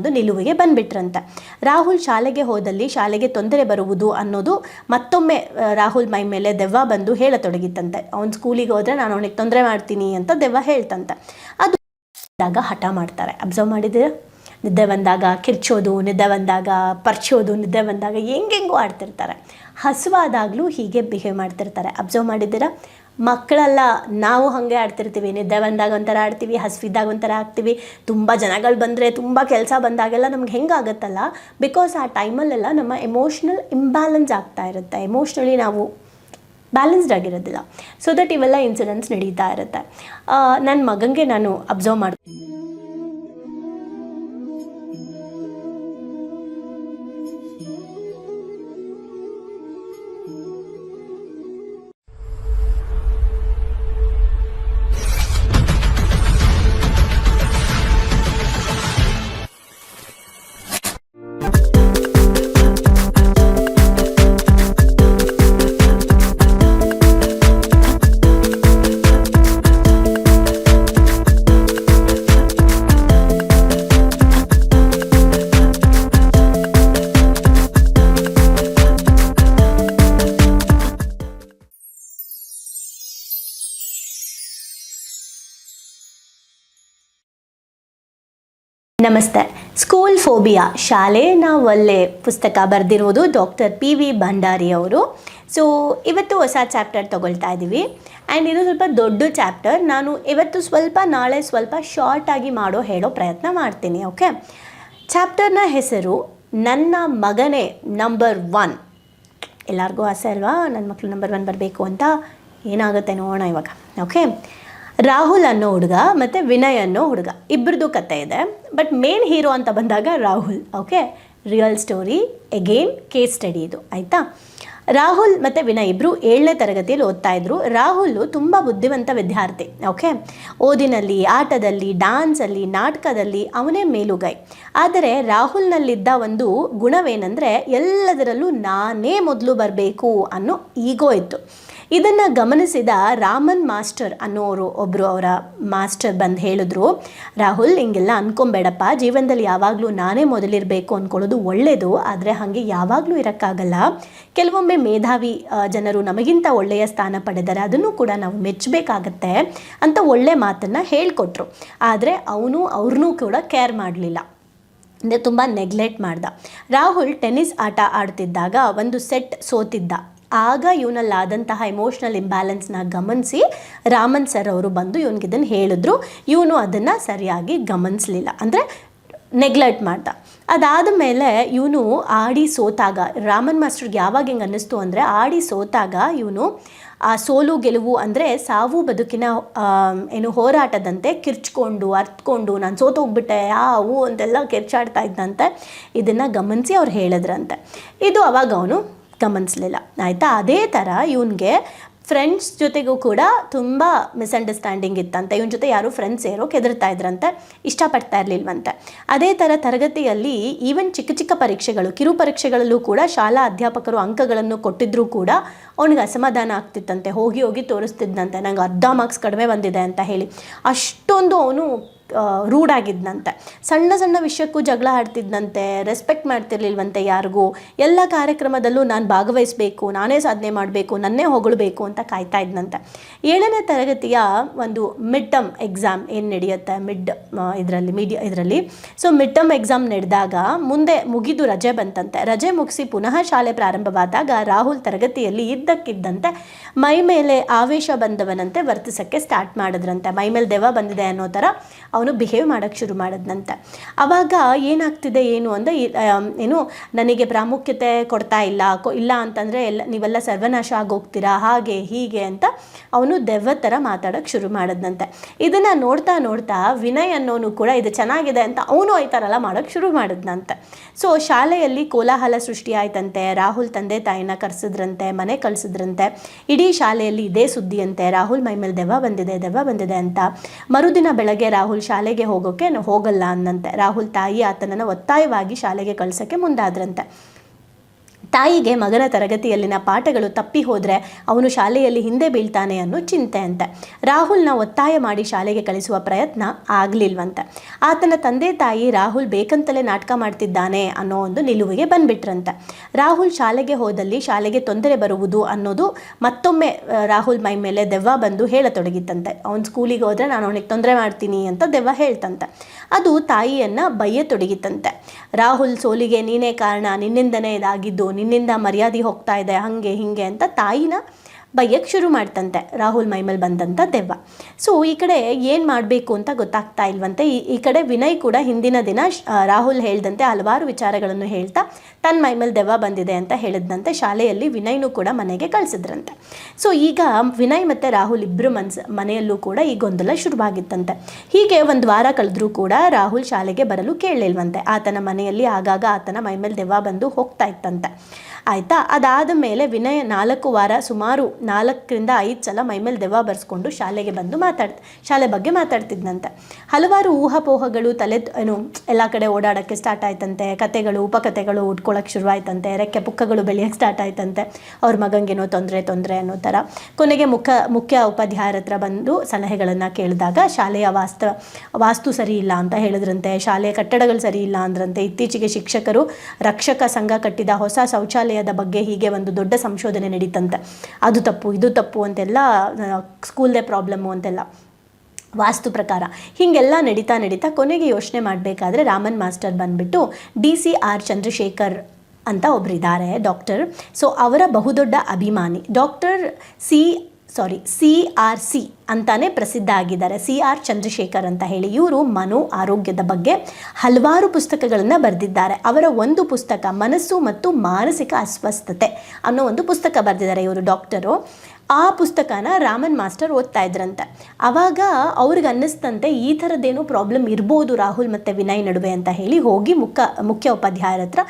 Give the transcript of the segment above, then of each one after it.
ಒಂದು ನಿಲುವಿಗೆ ಬಂದ್ಬಿಟ್ರಂತೆ. ರಾಹುಲ್ ಶಾಲೆಗೆ ಹೋದಲ್ಲಿ ಶಾಲೆಗೆ ತೊಂದರೆ ಬರುವುದು ಅನ್ನೋದು ಮತ್ತೊಮ್ಮೆ ರಾಹುಲ್ ಮೈ ಮೇಲೆ ದೆವ್ವ ಬಂದು ಹೇಳತೊಡಗಿತ್ತಂತೆ. ಅವ್ನು ಸ್ಕೂಲಿಗೆ ಹೋದರೆ ನಾನು ಅವನಿಗೆ ತೊಂದರೆ ಮಾಡ್ತೀನಿ ಅಂತ ದೆವ್ವ ಹೇಳ್ತಂತೆ. ಅದು ಹಠ ಮಾಡ್ತಾರೆ. ಅಬ್ಸರ್ವ್ ಮಾಡಿದ್ದೀರಾ? ನಿದ್ದೆ ಬಂದಾಗ ಕಿರ್ಚೋದು, ನಿದ್ದೆ ಬಂದಾಗ ಪರ್ಚೋದು, ನಿದ್ದೆ ಬಂದಾಗ ಹೆಂಗೆಂಗೂ ಆಡ್ತಿರ್ತಾರೆ. ಹಸುವಾದಾಗಲೂ ಹೀಗೆ ಬಿಹೇವ್ ಮಾಡ್ತಿರ್ತಾರೆ. ಅಬ್ಸರ್ವ್ ಮಾಡಿದ್ದೀರಾ? ಮಕ್ಕಳೆಲ್ಲ, ನಾವು ಹಾಗೆ ಆಡ್ತಿರ್ತೀವಿ. ನಿದ್ದೆ ಬಂದಾಗ ಒಂಥರ ಆಡ್ತೀವಿ, ಹಸಿವಿದ್ದಾಗ ಒಂಥರ ಆಗ್ತೀವಿ ತುಂಬ ಜನಗಳು ಬಂದರೆ ತುಂಬ ಕೆಲಸ ಬಂದಾಗೆಲ್ಲ ನಮ್ಗೆ ಹೆಂಗಾಗತ್ತಲ್ಲ? ಬಿಕಾಸ್ ಆ ಟೈಮಲ್ಲೆಲ್ಲ ನಮ್ಮ ಎಮೋಷ್ನಲ್ ಇಂಬ್ಯಾಲೆನ್ಸ್ ಆಗ್ತಾ ಇರುತ್ತೆ. ಎಮೋಷ್ನಲಿ ನಾವು ಬ್ಯಾಲೆನ್ಸ್ಡ್ ಆಗಿರೋದಿಲ್ಲ. ಸೊ ದಟ್ ಇವೆಲ್ಲ ಇನ್ಸಿಡೆಂಟ್ಸ್ ನಡೀತಾ ಇರುತ್ತೆ. ನನ್ನ ಮಗನಿಗೆ ನಾನು ಅಬ್ಸರ್ವ್ ಮಾಡಿ ನಮಸ್ತೆ. ಸ್ಕೂಲ್ ಫೋಬಿಯಾ ಶಾಲೆ ಒಳ್ಳೆ ಪುಸ್ತಕ ಬರೆದಿರುವುದು ಡಾಕ್ಟರ್ ಪಿ ವಿ ಭಂಡಾರಿ ಅವರು. ಸೊ ಇವತ್ತು ಹೊಸ ಚಾಪ್ಟರ್ ತಗೊಳ್ತಾ ಇದ್ದೀವಿ ಆ್ಯಂಡ್ ಇದು ಸ್ವಲ್ಪ ದೊಡ್ಡ ಚಾಪ್ಟರ್. ನಾನು ಇವತ್ತು ಸ್ವಲ್ಪ ನಾಳೆ ಸ್ವಲ್ಪ ಶಾರ್ಟಾಗಿ ಮಾಡೋ ಹೇಳೋ ಪ್ರಯತ್ನ ಮಾಡ್ತೀನಿ ಓಕೆ ಚಾಪ್ಟರ್ನ ಹೆಸರು ನನ್ನ ಮಗನೇ ನಂಬರ್ ಒನ್ ಎಲ್ಲರಿಗೂ ಆಸೆ ಅಲ್ವಾ? ನನ್ನ ಮಕ್ಕಳು ನಂಬರ್ ಒನ್ ಬರಬೇಕು ಅಂತ? ಏನಾಗುತ್ತೆ ನೋಡೋಣ ಇವಾಗ ಓಕೆ ರಾಹುಲ್ ಅನ್ನೋ ಹುಡುಗ ಮತ್ತು ವಿನಯ್ ಅನ್ನೋ ಹುಡುಗ. ಇಬ್ಬರದು ಕತೆ ಇದೆ. ಬಟ್ ಮೇನ್ ಹೀರೋ ಅಂತ ಬಂದಾಗ Rahul. Okay real story again case study ಇದು. ಆಯಿತಾ? ರಾಹುಲ್ ಮತ್ತು ವಿನಯ್ ಇಬ್ಬರು ಏಳನೇ ತರಗತಿಯಲ್ಲಿ ಓದ್ತಾ ಇದ್ರು. ರಾಹುಲ್ ತುಂಬ ಬುದ್ಧಿವಂತ ವಿದ್ಯಾರ್ಥಿ ಓಕೆ ಓದಿನಲ್ಲಿ, ಆಟದಲ್ಲಿ ಡಾನ್ಸಲ್ಲಿ ನಾಟಕದಲ್ಲಿ ಅವನೇ ಮೇಲುಗೈ. ಆದರೆ ರಾಹುಲ್ನಲ್ಲಿದ್ದ ಒಂದು ಗುಣವೇನೆಂದರೆ ಎಲ್ಲದರಲ್ಲೂ ನಾನೇ ಮೊದಲು ಬರಬೇಕು ಅನ್ನೋ ಈಗೋ ಇತ್ತು. ಇದನ್ನು ಗಮನಿಸಿದ ರಾಮನ್ ಮಾಸ್ಟರ್ ಅನ್ನೋರು ಒಬ್ಬರು ಅವರ ಮಾಸ್ಟರ್ ಬಂದು ಹೇಳಿದ್ರು, ರಾಹುಲ್, ಹಿಂಗೆಲ್ಲ ಅನ್ಕೊಂಬೇಡಪ್ಪ. ಜೀವನದಲ್ಲಿ ಯಾವಾಗಲೂ ನಾನೇ ಮೊದಲಿರಬೇಕು ಅಂದ್ಕೊಳ್ಳೋದು ಒಳ್ಳೆಯದು ಆದರೆ ಹಾಗೆ ಯಾವಾಗಲೂ ಇರೋಕ್ಕಾಗಲ್ಲ. ಕೆಲವೊಮ್ಮೆ ಮೇಧಾವಿ ಆ, ಜನರು ನಮಗಿಂತ ಒಳ್ಳೆಯ ಸ್ಥಾನ ಪಡೆದರೆ ಅದನ್ನು ಕೂಡ ನಾವು ಮೆಚ್ಚಬೇಕಾಗತ್ತೆ ಅಂತ ಒಳ್ಳೆ ಮಾತನ್ನು ಹೇಳಿಕೊಟ್ರು. ಆದರೆ ಅವನು ಅವ್ರನ್ನೂ ಕೂಡ ಕೇರ್ ಮಾಡಲಿಲ್ಲ. ಅಂದರೆ ತುಂಬ ನೆಗ್ಲೆಕ್ಟ್ ಮಾಡ್ದ. ರಾಹುಲ್ ಟೆನ್ನಿಸ್ ಆಟ ಆಡ್ತಿದ್ದಾಗ ಒಂದು ಸೆಟ್ ಸೋತಿದ್ದ. ಆಗ ಇವನಲ್ಲಾದಂತಹ ಎಮೋಷ್ನಲ್ ಇಂಬ್ಯಾಲೆನ್ಸ್ನ ಗಮನಿಸಿ ರಾಮನ್ ಸರ್ ಅವರು ಬಂದು ಇವನಿಗೆ ಇದನ್ನು ಹೇಳಿದ್ರು. ಇವನು ಅದನ್ನು ಸರಿಯಾಗಿ ಗಮನಿಸಲಿಲ್ಲ. ಅಂದರೆ ನೆಗ್ಲೆಕ್ಟ್ ಮಾಡ್ದ. ಅದಾದ ಮೇಲೆ ಇವನು ಆಡಿ ಸೋತಾಗ. ರಾಮನ್ ಮಾಸ್ಟರ್ಗೆ ಯಾವಾಗ ಹೆಂಗೆ ಅನ್ನಿಸ್ತು ಅಂದರೆ ಆಡಿ ಸೋತಾಗ ಇವನು ಆ ಸೋಲು ಗೆಲುವು ಅಂದರೆ ಸಾವು ಬದುಕಿನ ಏನು ಹೋರಾಟದಂತೆ ಕಿರ್ಚ್ಕೊಂಡು, ಅರ್ತ್ಕೊಂಡು, ನಾನು ಸೋತೋಗ್ಬಿಟ್ಟೆ ಯಾವು ಅಂತೆಲ್ಲ ಕಿರ್ಚಾಡ್ತಾ ಇದ್ದಂತೆ ಇದನ್ನು ಗಮನಿಸಿ ಅವ್ರು ಹೇಳಿದ್ರಂತೆ. ಇದು ಅವಾಗ ಅವನು ಗಮನಿಸಲಿಲ್ಲ. ಆಯಿತಾ? ಅದೇ ಥರ ಇವನಿಗೆ ಫ್ರೆಂಡ್ಸ್ ಜೊತೆಗೂ ಕೂಡ ತುಂಬ ಮಿಸ್ಅಂಡರ್ಸ್ಟ್ಯಾಂಡಿಂಗ್ ಇತ್ತಂತೆ. ಇವನ ಜೊತೆ ಯಾರು ಫ್ರೆಂಡ್ಸ್ ಸೇರೋಕೆ ಕೆದರ್ತಾ ಇದ್ರಂತೆ. ಇಷ್ಟಪಡ್ತಾ ಇರಲಿಲ್ವಂತೆ. ಅದೇ ಥರ ತರಗತಿಯಲ್ಲಿ ಈವನ್ ಚಿಕ್ಕ ಚಿಕ್ಕ ಪರೀಕ್ಷೆಗಳು, ಕಿರು ಪರೀಕ್ಷೆಗಳಲ್ಲೂ ಕೂಡ ಶಾಲಾ ಅಧ್ಯಾಪಕರು ಅಂಕಗಳನ್ನು ಕೊಟ್ಟಿದ್ರೂ ಕೂಡ ಅವನಿಗೆ ಅಸಮಾಧಾನ ಆಗ್ತಿತ್ತಂತೆ. ಹೋಗಿ ಹೋಗಿ ತೋರಿಸ್ತಿದ್ದಂತೆ ನಂಗೆ ಅರ್ಧ ಮಾರ್ಕ್ಸ್ ಕಡಿಮೆ ಬಂದಿದೆ ಅಂತ ಹೇಳಿ. ಅಷ್ಟೊಂದು ಅವನು ರೂಡ್ ಆಗಿದ್ದಂತೆ ಸಣ್ಣ ಸಣ್ಣ ವಿಷಯಕ್ಕೂ ಜಗಳ ಆಡ್ತಿದ್ದಂತೆ ರೆಸ್ಪೆಕ್ಟ್ ಮಾಡ್ತಿರ್ಲಿಲ್ವಂತೆ ಯಾರಿಗೂ. ಎಲ್ಲ ಕಾರ್ಯಕ್ರಮದಲ್ಲೂ ನಾನು ಭಾಗವಹಿಸಬೇಕು, ನಾನೇ ಸಾಧನೆ ಮಾಡಬೇಕು, ನನ್ನೇ ಹೊಗಳಬೇಕು ಅಂತ ಕಾಯ್ತಾ ಇದ್ನಂತೆ. ಏಳನೇ ತರಗತಿಯ ಒಂದು ಮಿಡ್ ಟರ್ಮ್ ಎಕ್ಸಾಮ್ ಏನು ನಡೆಯುತ್ತೆ? ಮಿಡ್ ಇದರಲ್ಲಿ ಮೀಡಿಯ ಇದರಲ್ಲಿ. ಸೊ ಮಿಡ್ ಟರ್ಮ್ ಎಕ್ಸಾಮ್ ನಡೆದಾಗ ಮುಂದೆ ಮುಗಿದು ರಜೆ ಬಂತಂತೆ. ರಜೆ ಮುಗಿಸಿ ಪುನಃ ಶಾಲೆ ಪ್ರಾರಂಭವಾದಾಗ ರಾಹುಲ್ ತರಗತಿಯಲ್ಲಿ ಇದ್ದಕ್ಕಿದ್ದಂತೆ ಮೈ ಮೇಲೆ ಆವೇಶ ಬಂದವನಂತೆ ವರ್ತಿಸೋಕ್ಕೆ ಸ್ಟಾರ್ಟ್ ಮಾಡಿದ್ರಂತೆ. ಮೈ ಮೇಲೆ ದೆವ್ವ ಬಂದಿದೆ ಅನ್ನೋ ಥರ ಬಿಹೇವ್ ಮಾಡೋಕ್ಕೆ ಶುರು ಮಾಡಿದ್ನಂತ. ಆವಾಗ ಏನಾಗ್ತಿದೆ ಏನು ಅಂದರೆ ಏನು, ನನಗೆ ಪ್ರಾಮುಖ್ಯತೆ ಕೊಡ್ತಾ ಇಲ್ಲ ಇಲ್ಲ ಅಂತಂದರೆ ಎಲ್ಲ, ನೀವೆಲ್ಲ ಸರ್ವನಾಶ ಆಗೋಗ್ತೀರಾ, ಹಾಗೆ, ಹೀಗೆ ಅಂತ ಅವನು ದೆವ್ವ ಥರ ಮಾತಾಡೋಕ್ಕೆ ಶುರು ಮಾಡಿದ್ನಂತೆ. ಇದನ್ನು ನೋಡ್ತಾ ನೋಡ್ತಾ ವಿನಯ್ ಅನ್ನೋನು ಕೂಡ ಇದು ಚೆನ್ನಾಗಿದೆ ಅಂತ ಅವನು ಈ ಥರ ಎಲ್ಲ ಮಾಡೋಕ್ಕೆ ಶುರು ಮಾಡಿದ್ನಂತೆ. ಸೊ ಶಾಲೆಯಲ್ಲಿ ಕೋಲಾಹಲ ಸೃಷ್ಟಿ ಆಯ್ತಂತೆ ರಾಹುಲ್ ತಂದೆ ತಾಯಿನ ಕರೆಸಿದ್ರಂತೆ, ಮನೆ ಕಳಿಸಿದ್ರಂತೆ, ಇಡೀ ಶಾಲೆಯಲ್ಲಿ ಇದೇ ಸುದ್ದಿಯಂತೆ, ರಾಹುಲ್ ಮೈ ಮೇಲೆ ದೆವ್ವ ಬಂದಿದೆ ದೆವ್ವ ಬಂದಿದೆ ಅಂತ. ಮರುದಿನ ಬೆಳಗ್ಗೆ ರಾಹುಲ್ ಶಾಲೆಗೆ ಹೋಗೋಕ್ಕೆ ಹೋಗಲ್ಲ ಅನ್ನಂತೆ. ರಾಹುಲ್ ತಾಯಿ ಆತನನ್ನು ಒತ್ತಾಯವಾಗಿ ಶಾಲೆಗೆ ಕಳ್ಸೋಕ್ಕೆ ಮುಂದಾದ್ರಂತೆ. ತಾಯಿಗೆ ಮಗನ ತರಗತಿಯಲ್ಲಿನ ಪಾಠಗಳು ತಪ್ಪಿ ಹೋದರೆ ಅವನು ಶಾಲೆಯಲ್ಲಿ ಹಿಂದೆ ಬೀಳ್ತಾನೆ ಅನ್ನೋ ಚಿಂತೆ ಅಂತೆ. ರಾಹುಲ್ನ ಒತ್ತಾಯ ಮಾಡಿ ಶಾಲೆಗೆ ಕಳಿಸುವ ಪ್ರಯತ್ನ ಆಗಲಿಲ್ವಂತೆ. ಆತನ ತಂದೆ ತಾಯಿ ರಾಹುಲ್ ಬೇಕಂತಲೇ ನಾಟಕ ಮಾಡ್ತಿದ್ದಾನೆ ಅನ್ನೋ ಒಂದು ನಿಲುವಿಗೆ ಬಂದ್ಬಿಟ್ರಂತೆ. ರಾಹುಲ್ ಶಾಲೆಗೆ ಹೋದಲ್ಲಿ ಶಾಲೆಗೆ ತೊಂದರೆ ಬರುವುದು ಅನ್ನೋದು ಮತ್ತೊಮ್ಮೆ ರಾಹುಲ್ ಮೈ ಮೇಲೆ ದೆವ್ವ ಬಂದು ಹೇಳತೊಡಗಿತ್ತಂತೆ ಅವ್ನು ಸ್ಕೂಲಿಗೆ ಹೋದರೆ ನಾನು ಅವನಿಗೆ ತೊಂದರೆ ಮಾಡ್ತೀನಿ ಅಂತ ದೆವ್ವ ಹೇಳ್ತಂತೆ. ಅದು ತಾಯಿಯನ್ನು ಬಯ್ಯತೊಡಗಿತ್ತಂತೆ ರಾಹುಲ್ ಸೋಲಿಗೆ ನೀನೇ ಕಾರಣ, ನಿನ್ನಿಂದನೇ ಇದಾಗಿದ್ದು ನಿನ್ನಿಂದ ಮರ್ಯಾದೆ ಹೋಗ್ತಾ ಇದೆ ಹಾಗೆ ಹೀಗೆ ಅಂತ ತಾಯಿನ ಬೈಯಕ್ಕೆ ಶುರು ಮಾಡ್ತಂತೆ ರಾಹುಲ್ ಮೈಮೇಲೆ ಬಂದಂಥ ದೆವ್ವ. ಸೊ ಈ ಕಡೆ ಏನು ಮಾಡಬೇಕು ಅಂತ ಗೊತ್ತಾಗ್ತಾ ಇಲ್ವಂತೆ. ಈ ಕಡೆ ವಿನಯ್ ಕೂಡ ಹಿಂದಿನ ದಿನ ರಾಹುಲ್ ಹೇಳ್ದಂತೆ ಹಲವಾರು ವಿಚಾರಗಳನ್ನು ಹೇಳ್ತಾ ತನ್ನ ಮೈಮೇಲೆ ದೆವ್ವ ಬಂದಿದೆ ಅಂತ ಹೇಳಿದಂತೆ ಶಾಲೆಯಲ್ಲಿ ವಿನಯ್ನು ಕೂಡ ಮನೆಗೆ ಕಳಿಸಿದ್ರಂತೆ. ಸೊ ಈಗ ವಿನಯ್ ಮತ್ತು ರಾಹುಲ್ ಇಬ್ಬರು ಮನ್ಸ್, ಮನೆಯಲ್ಲೂ ಕೂಡ ಈ ಗೊಂದಲ ಶುರುವಾಗಿತ್ತಂತೆ. ಹೀಗೆ ಒಂದು ವಾರ ಕಳೆದ್ರೂ ಕೂಡ ರಾಹುಲ್ ಶಾಲೆಗೆ ಬರಲು ಕೇಳಲಿಲ್ವಂತೆ. ಆತನ ಮನೆಯಲ್ಲಿ ಆಗಾಗ ಆತನ ಮೈಮೇಲೆ ದೆವ್ವ ಬಂದು ಹೋಗ್ತಾ ಇತ್ತಂತೆ. ಆಯಿತಾ? ಅದಾದ ಮೇಲೆ ವಿನಯ ನಾಲ್ಕು ವಾರ ಸುಮಾರು ನಾಲ್ಕರಿಂದ ಐದು ಸಲ ಮೈಮೇಲೆ ದೆವ್ವ ಬರ್ಸ್ಕೊಂಡು ಶಾಲೆಗೆ ಬಂದು ಮಾತಾಡ್ತ, ಶಾಲೆ ಬಗ್ಗೆ ಮಾತಾಡ್ತಿದ್ನಂತೆ. ಹಲವಾರು ಊಹಾಪೋಹಗಳು, ತಲೆ ಏನು, ಎಲ್ಲ ಕಡೆ ಓಡಾಡೋಕ್ಕೆ ಸ್ಟಾರ್ಟ್ ಆಯ್ತಂತೆ. ಕತೆಗಳು ಉಪಕಥೆಗಳು ಉಟ್ಕೊಳ್ಳೋಕೆ ಶುರುವಾಯ್ತಂತೆ. ರೆಕ್ಕೆ ಪುಕ್ಕಗಳು ಬೆಳೆಯೋಕ್ಕೆ ಸ್ಟಾರ್ಟ್ ಆಯ್ತಂತೆ. ಅವ್ರ ಮಗಂಗೇನೋ ತೊಂದರೆ ತೊಂದರೆ ಅನ್ನೋ ಥರ. ಕೊನೆಗೆ ಮುಖ, ಮುಖ್ಯ ಉಪಾಧ್ಯಾಯರ ಹತ್ರ ಬಂದು ಸಲಹೆಗಳನ್ನು ಕೇಳಿದಾಗ ಶಾಲೆಯ ವಾಸ್ತು ವಾಸ್ತು ಸರಿ ಇಲ್ಲ ಅಂತ ಹೇಳಿದ್ರಂತೆ. ಶಾಲೆಯ ಕಟ್ಟಡಗಳು ಸರಿ ಇಲ್ಲ ಅಂದ್ರಂತೆ. ಇತ್ತೀಚೆಗೆ ಶಿಕ್ಷಕರು ರಕ್ಷಕ ಸಂಘ ಕಟ್ಟಿದ ಹೊಸ ಶೌಚಾಲಯದ ಬಗ್ಗೆ ಹೀಗೆ ಒಂದು ದೊಡ್ಡ ಸಂಶೋಧನೆ ನಡೀತಂತೆ. ಅದು ತಪ್ಪು, ಇದು ತಪ್ಪು ಅಂತೆಲ್ಲ ಸ್ಕೂಲ್ದೇ ಪ್ರಾಬ್ಲಮ್ಮು ಅಂತೆಲ್ಲ. ವಾಸ್ತು ಪ್ರಕಾರ ಹೀಗೆಲ್ಲ ನಡೀತಾ ನಡೀತಾ ಕೊನೆಗೆ ಯೋಚನೆ ಮಾಡಬೇಕಾದ್ರೆ ರಾಮನ್ ಮಾಸ್ಟರ್ ಬಂದ್ಬಿಟ್ಟು ಡಿ ಸಿ ಆರ್ ಚಂದ್ರಶೇಖರ್ ಅಂತ ಒಬ್ಬರಿದ್ದಾರೆ ಡಾಕ್ಟರ್. ಸೊ ಅವರ ಬಹುದೊಡ್ಡ ಅಭಿಮಾನಿ. Doctor C sorry C R C ಅಂತಾನೆ ಪ್ರಸಿದ್ಧ ಆಗಿದ್ದಾರೆ. ಸಿ ಆರ್ ಚಂದ್ರಶೇಖರ್ ಅಂತ ಹೇಳಿ ಇವರು ಮನೋ ಆರೋಗ್ಯದ ಬಗ್ಗೆ ಹಲವಾರು ಪುಸ್ತಕಗಳನ್ನು ಬರೆದಿದ್ದಾರೆ. ಅವರ ಒಂದು ಪುಸ್ತಕ ಮನಸ್ಸು ಮತ್ತು ಮಾನಸಿಕ ಅಸ್ವಸ್ಥತೆ ಅನ್ನೋ ಒಂದು ಪುಸ್ತಕ ಬರೆದಿದ್ದಾರೆ ಇವರು ಡಾಕ್ಟರು. ಆ ಪುಸ್ತಕನ ರಾಮನ್ ಮಾಸ್ಟರ್ ಓದ್ತಾ ಇದ್ರಂತೆ. ಆವಾಗ ಅವ್ರಿಗೆ ಅನ್ನಿಸ್ತಂತೆ, ಈ ಥರದ್ದೇನೋ ಪ್ರಾಬ್ಲಮ್ ಇರ್ಬೋದು ರಾಹುಲ್ ಮತ್ತು ವಿನಯ್ ನಡುವೆ ಅಂತ ಹೇಳಿ ಹೋಗಿ ಮುಖ ಮುಖ್ಯ ಉಪಾಧ್ಯಾಯರ ಹತ್ರ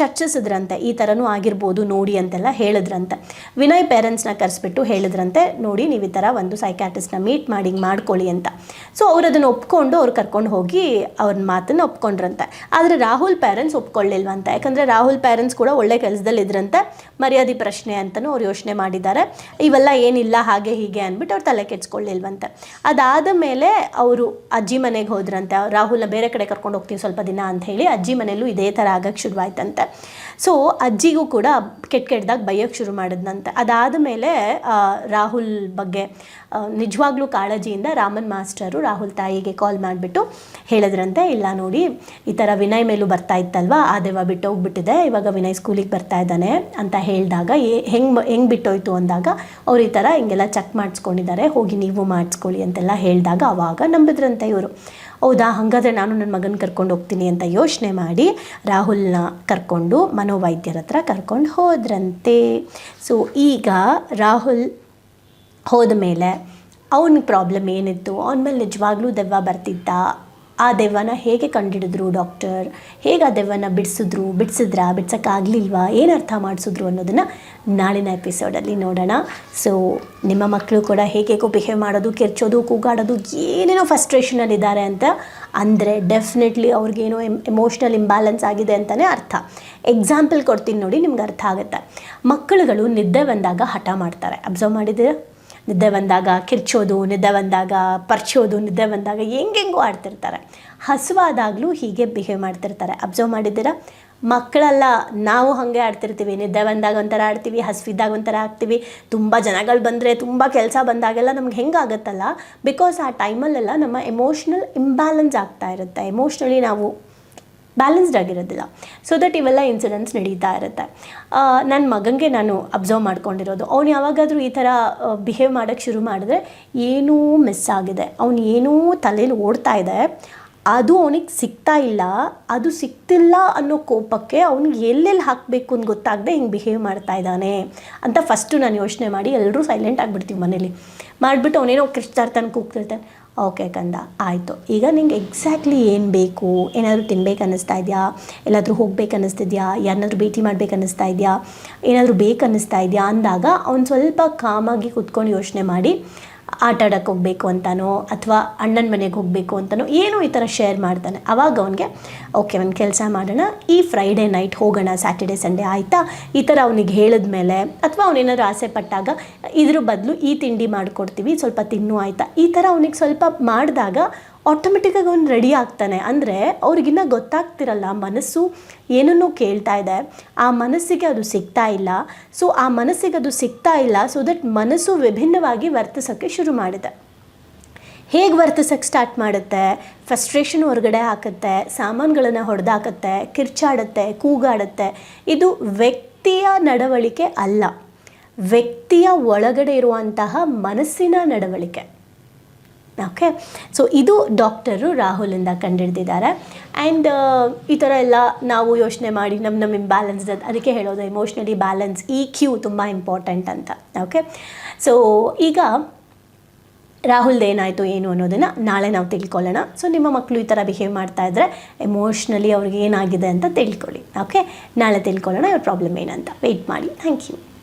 ಚರ್ಚಿಸಿದ್ರಂತೆ, ಈ ಥರನೂ ಆಗಿರ್ಬೋದು ನೋಡಿ ಅಂತೆಲ್ಲ ಹೇಳಿದ್ರಂತೆ. ವಿನಯ್ ಪೇರೆಂಟ್ಸ್ನ ಕರೆಸ್ಬಿಟ್ಟು ಹೇಳಿದ್ರಂತೆ, ನೋಡಿ ನೀವು ಈ ಥರ ಒಂದು ಸೈಕ್ಯಾಟಿಸ್ಟ್ನ ಮೀಟ್ ಮಾಡಿ ಮಾಡ್ಕೊಳ್ಳಿ ಅಂತ. ಸೊ ಅವ್ರು ಅದನ್ನು ಒಪ್ಕೊಂಡು ಅವ್ರು ಕರ್ಕೊಂಡು ಹೋಗಿ ಅವ್ರ ಮಾತನ್ನು ಒಪ್ಕೊಂಡ್ರಂತೆ. ಆದರೆ ರಾಹುಲ್ ಪೇರೆಂಟ್ಸ್ ಒಪ್ಕೊಳ್ಳಿಲ್ವಂತೆ. ಯಾಕಂದರೆ ರಾಹುಲ್ ಪೇರೆಂಟ್ಸ್ ಕೂಡ ಒಳ್ಳೆ ಕೆಲಸದಲ್ಲಿ ಇದ್ರಂತೆ ಮರ್ಯಾದೆ ಪ್ರಶ್ನೆ ಅಂತಲೂ ಅವ್ರು ಯೋಚನೆ ಮಾಡಿದ್ದಾರೆ. ಇವೆಲ್ಲ ಏನಿಲ್ಲ, ಹಾಗೆ ಹೀಗೆ ಅಂದ್ಬಿಟ್ಟು ಅವ್ರು ತಲೆ ಕೆಡ್ಸ್ಕೊಳ್ಳಿಲ್ವಂತೆ. ಅದಾದ ಮೇಲೆ ಅವರು ಅಜ್ಜಿ ಮನೆಗೆ ಹೋದ್ರಂತೆ. ರಾಹುಲ್ನ ಬೇರೆ ಕಡೆ ಕರ್ಕೊಂಡು ಹೋಗ್ತೀವಿ ಸ್ವಲ್ಪ ದಿನ ಅಂತ ಹೇಳಿ ಅಜ್ಜಿ ಮನೆಯಲ್ಲೂ ಇದೇ ಥರ ಆಗಕ್ಕೆ ಶುರುವಾಯ್ತಂತೆ. ಸೊ ಅಜ್ಜಿಗೂ ಕೂಡ ಕೆಟ್ಟ ಕೆಟ್ಟದಾಗ ಬೈಯೋಕ್ಕೆ ಶುರು ಮಾಡಿದ್ನಂತೆ. ಅದಾದ ಮೇಲೆ ರಾಹುಲ್ ಬಗ್ಗೆ ನಿಜವಾಗ್ಲೂ ಕಾಳಜಿಯಿಂದ ರಾಮನ್ ಮಾಸ್ಟರು ರಾಹುಲ್ ತಾಯಿಗೆ ಕಾಲ್ ಮಾಡಿಬಿಟ್ಟು ಹೇಳಿದ್ರಂತೆ, ಇಲ್ಲ ನೋಡಿ, ಈ ಥರ ವಿನಯ್ ಮೇಲೂ ಬರ್ತಾ ಇತ್ತಲ್ವಾ, ಆ ದೇವ ಬಿಟ್ಟು ಹೋಗ್ಬಿಟ್ಟಿದೆ, ಇವಾಗ ವಿನಯ್ ಸ್ಕೂಲಿಗೆ ಬರ್ತಾ ಇದ್ದಾನೆ ಅಂತ ಹೇಳಿದಾಗ ಹೆಂಗೆ ಹೆಂಗೆ ಬಿಟ್ಟೋಯ್ತು ಅಂದಾಗ, ಅವ್ರು ಈ ಥರ ಹಿಂಗೆಲ್ಲ ಚೆಕ್ ಮಾಡಿಸ್ಕೊಂಡಿದ್ದಾರೆ, ಹೋಗಿ ನೀವು ಮಾಡಿಸ್ಕೊಳ್ಳಿ ಅಂತೆಲ್ಲ ಹೇಳಿದಾಗ, ಅವಾಗ ನಂಬಿದ್ರಂತೆ ಇವರು. ಹೌದಾ? ಹಾಗಾದರೆ ನಾನು ನನ್ನ ಮಗನ ಕರ್ಕೊಂಡು ಹೋಗ್ತೀನಿ ಅಂತ ಯೋಚನೆ ಮಾಡಿ ರಾಹುಲ್ನ ಕರ್ಕೊಂಡು ಮನೋವೈದ್ಯರ ಹತ್ರ ಕರ್ಕೊಂಡು ಹೋದ್ರಂತೆ. ಸೊ ಈಗ ರಾಹುಲ್ ಹೋದ ಮೇಲೆ ಅವನ ಪ್ರಾಬ್ಲಮ್ ಏನಿತ್ತು? ಅವನ ಮೇಲೆ ನಿಜವಾಗ್ಲೂ ದೆವ್ವ ಬರ್ತಿತ್ತಾ? ಆ ದೆವ್ವನ ಹೇಗೆ ಕಂಡಿಡಿದ್ರು ಡಾಕ್ಟರ್? ಹೇಗೆ ಆ ದೆವ್ವನ ಬಿಡಿಸಿದ್ರು, ಬಿಡಿಸಿದ್ರಾ, ಬಿಡ್ಸೋಕ್ಕಾಗಲಿಲ್ವಾ? ಏನು ಅರ್ಥ ಮಾಡಿಸಿದ್ರು ಅನ್ನೋದನ್ನು ನಾಳಿನ ಎಪಿಸೋಡಲ್ಲಿ ನೋಡೋಣ. ಸೊ ನಿಮ್ಮ ಮಕ್ಕಳು ಕೂಡ ಹೇಗೇಗೋ ಬಿಹೇವ್ ಮಾಡೋದು, ಕೆರ್ಚೋದು, ಕೂಗಾಡೋದು, ಏನೇನೋ ಫ್ರಸ್ಟ್ರೇಷನಲ್ಲಿದ್ದಾರೆ ಅಂತ ಅಂದರೆ ಡೆಫಿನೆಟ್ಲಿ ಅವ್ರಿಗೇನೋ ಎಂ ಎಮೋಷ್ನಲ್ ಇಂಬ್ಯಾಲೆನ್ಸ್ ಆಗಿದೆ ಅಂತಲೇ ಅರ್ಥ. ಎಕ್ಸಾಂಪಲ್ ಕೊಡ್ತೀನಿ ನೋಡಿ, ನಿಮ್ಗೆ ಅರ್ಥ ಆಗುತ್ತೆ. ಮಕ್ಕಳುಗಳು ನಿದ್ದೆ ಬಂದಾಗ ಹಠ ಮಾಡ್ತಾರೆ. ಅಬ್ಸರ್ವ್ ಮಾಡಿದ್ದೀರಾ? ನಿದ್ದೆ ಬಂದಾಗ ಕಿರ್ಚೋದು, ನಿದ್ದೆ ಬಂದಾಗ ಪರ್ಚೋದು, ನಿದ್ದೆ ಬಂದಾಗ ಹೆಂಗೆಂಗೂ ಆಡ್ತಿರ್ತಾರೆ. ಹಸುವಾದಾಗಲೂ ಹೀಗೆ ಬಿಹೇವ್ ಮಾಡ್ತಿರ್ತಾರೆ. ಅಬ್ಸರ್ವ್ ಮಾಡಿದ್ದೀರಾ? ಮಕ್ಕಳೆಲ್ಲ, ನಾವು ಹಾಗೆ ಆಡ್ತಿರ್ತೀವಿ. ನಿದ್ದೆ ಬಂದಾಗ ಒಂಥರ ಆಡ್ತೀವಿ, ಹಸಿವಿದ್ದಾಗ ಒಂಥರ ಆಗ್ತೀವಿ ತುಂಬ ಜನಗಳು ಬಂದರೆ, ತುಂಬ ಕೆಲಸ ಬಂದಾಗೆಲ್ಲ ನಮ್ಗೆ ಹೆಂಗಾಗುತ್ತಲ್ಲ? ಬಿಕಾಸ್ ಆ ಟೈಮಲ್ಲೆಲ್ಲ ನಮ್ಮ ಎಮೋಷ್ನಲ್ ಇಂಬ್ಯಾಲೆನ್ಸ್ ಆಗ್ತಾ ಇರುತ್ತೆ. ಎಮೋಷ್ನಲಿ ನಾವು ಬ್ಯಾಲೆನ್ಸ್ಡ್ ಆಗಿರೋದಿಲ್ಲ. ಸೊ ದಟ್ ಇವೆಲ್ಲ ಇನ್ಸಿಡೆಂಟ್ಸ್ ನಡೀತಾ ಇರುತ್ತೆ. ನನ್ನ ಮಗನಿಗೆ ನಾನು ಅಬ್ಸರ್ವ್ ಮಾಡ್ಕೊಂಡಿರೋದು. ಅವ್ನು ಯಾವಾಗಾದರೂ ಈ ಥರ ಬಿಹೇವ್ ಮಾಡೋಕ್ಕೆ ಶುರು ಮಾಡಿದ್ರೆ ಏನೂ ಮಿಸ್ ಆಗಿದೆ. ಅವ್ನು ಏನೂ ತಲೆಯಲ್ಲಿ ಓಡ್ತಾ ಇದೆ. ಅದು ಅವನಿಗೆ ಸಿಗ್ತಾ ಇಲ್ಲ. ಅದು ಸಿಗ್ತಿಲ್ಲ ಅನ್ನೋ ಕೋಪಕ್ಕೆ ಅವ್ನಿಗೆ ಎಲ್ಲೆಲ್ಲಿ ಹಾಕಬೇಕು ಅಂತ ಗೊತ್ತಾಗದೆ ಹಿಂಗೆ ಬಿಹೇವ್ ಮಾಡ್ತಾ ಇದ್ದಾನೆ ಅಂತ ಫಸ್ಟು ನಾನು ಯೋಚನೆ ಮಾಡಿ ಎಲ್ಲರೂ ಸೈಲೆಂಟ್ ಆಗಿಬಿಡ್ತೀವಿ ಮನೇಲಿ. ಮಾಡಿಬಿಟ್ಟು ಅವನೇನೋ ಕಿರ್ಚ್ತಾ ಇರ್ತಾನೆ ಕೂಗ್ತಿರ್ತಾನೆ ಓಕೆ ಕಂದ ಆಯಿತು. ಈಗ ನಿಂಗೆ ಎಕ್ಸಾಕ್ಟ್ಲಿ ಏನು ಬೇಕು? ಏನಾದರೂ ತಿನ್ಬೇಕು ಅನ್ನಿಸ್ತಾ ಇದೆಯಾ? ಎಲ್ಲಾದರೂ ಹೋಗ್ಬೇಕು ಅನ್ನಿಸ್ತಿದ್ಯಾ ಯಾರನ್ನಾದ್ರೂ ಭೇಟಿ ಮಾಡ್ಬೇಕು ಅನ್ನಿಸ್ತಾ ಇದೆಯಾ? ಏನಾದರೂ ಬೇಕು ಅನ್ನಿಸ್ತಾ ಇದೆಯಾ? ಅಂದಾಗ ಅವ್ನು ಸ್ವಲ್ಪ ಕಾಮಾಗಿ ಕುತ್ಕೊಂಡು ಯೋಚನೆ ಮಾಡಿ. ಆಟ ಆಡೋಕ್ಕೆ ಹೋಗಬೇಕು ಅಂತನೋ ಅಥವಾ ಅಣ್ಣನ ಮನೆಗೆ ಹೋಗಬೇಕು ಅಂತನೋ ಏನೋ ಈ ಥರ ಶೇರ್ ಮಾಡ್ತಾನೆ. ಅವಾಗ ಅವನಿಗೆ ಓಕೆ ಒಂದು ಕೆಲಸ ಮಾಡೋಣ. ಈ ಫ್ರೈಡೇ ನೈಟ್ ಹೋಗೋಣ ಸ್ಯಾಟರ್ಡೆ ಸಂಡೇ ಆಯಿತಾ? ಈ ಥರ ಅವನಿಗೆ ಹೇಳಿದ್ಮೇಲೆ ಅಥವಾ ಅವನೇನಾದ್ರು ಆಸೆ ಪಟ್ಟಾಗ, ಇದ್ರ ಬದಲು ಈ ತಿಂಡಿ ಮಾಡಿಕೊಡ್ತೀವಿ, ಸ್ವಲ್ಪ ತಿನ್ನು ಆಯಿತಾ? ಈ ಥರ ಅವನಿಗೆ ಸ್ವಲ್ಪ ಮಾಡಿದಾಗ ಆಟೋಮೆಟಿಕ್ಕಾಗಿ ಅವ್ನು ರೆಡಿ ಆಗ್ತಾನೆ. ಅಂದರೆ ಅವ್ರಿಗಿನ್ನ ಗೊತ್ತಾಗ್ತಿರಲ್ಲ, ಮನಸ್ಸು ಏನನ್ನು ಕೇಳ್ತಾ ಇದೆ. ಆ ಮನಸ್ಸಿಗೆ ಅದು ಸಿಗ್ತಾ ಇಲ್ಲ. ಸೊ ಆ ಮನಸ್ಸಿಗೆ ಅದು ಸಿಗ್ತಾ ಇಲ್ಲ ಸೊ ದಟ್ ಮನಸ್ಸು ವಿಭಿನ್ನವಾಗಿ ವರ್ತಿಸೋಕ್ಕೆ ಶುರು ಮಾಡಿದೆ. ಹೇಗೆ ವರ್ತಿಸೋಕ್ಕೆ ಸ್ಟಾರ್ಟ್ ಮಾಡುತ್ತೆ? ಫ್ರಸ್ಟ್ರೇಷನ್ ಹೊರಗಡೆ ಹಾಕುತ್ತೆ, ಸಾಮಾನುಗಳನ್ನು ಹೊಡೆದಾಕತ್ತೆ, ಕಿರ್ಚಾಡುತ್ತೆ, ಕೂಗಾಡುತ್ತೆ. ಇದು ವ್ಯಕ್ತಿಯ ನಡವಳಿಕೆ ಅಲ್ಲ. ವ್ಯಕ್ತಿಯ ಒಳಗಡೆ ಇರುವಂತಹ ಮನಸ್ಸಿನ ನಡವಳಿಕೆ. ಓಕೆ ಸೊ ಇದು ಡಾಕ್ಟರು ರಾಹುಲಿಂದ ಕಂಡಿಡ್ದಿದ್ದಾರೆ. ಆ್ಯಂಡ್ ಈ ಥರ ಎಲ್ಲ ನಾವು ಯೋಚನೆ ಮಾಡಿ ನಮ್ಮ ನಮ್ಮ ಇಂಬ್ಯಾಲೆನ್ಸ್ ಅದಕ್ಕೆ ಹೇಳೋದು ಎಮೋಷ್ನಲಿ ಬ್ಯಾಲೆನ್ಸ್ ಈ ಕ್ಯೂ ತುಂಬ ಇಂಪಾರ್ಟೆಂಟ್ ಅಂತ. ಓಕೆ ಸೊ ಈಗ ರಾಹುಲ್ದು ಏನಾಯಿತು, ಏನು ಅನ್ನೋದನ್ನು ನಾಳೆ ನಾವು ತಿಳ್ಕೊಳ್ಳೋಣ. ಸೊ ನಿಮ್ಮ ಮಕ್ಕಳು ಈ ಥರ ಬಿಹೇವ್ ಮಾಡ್ತಾ ಇದ್ದರೆ ಎಮೋಷ್ನಲಿ ಅವ್ರಿಗೆ ಏನಾಗಿದೆ ಅಂತ ತಿಳ್ಕೊಳ್ಳಿ. ಓಕೆ ನಾಳೆ ತಿಳ್ಕೊಳ್ಳೋಣ, ಇವ್ರ ಪ್ರಾಬ್ಲಮ್ ಏನಂತ. ವೆಯ್ಟ್ ಮಾಡಿ. Thank you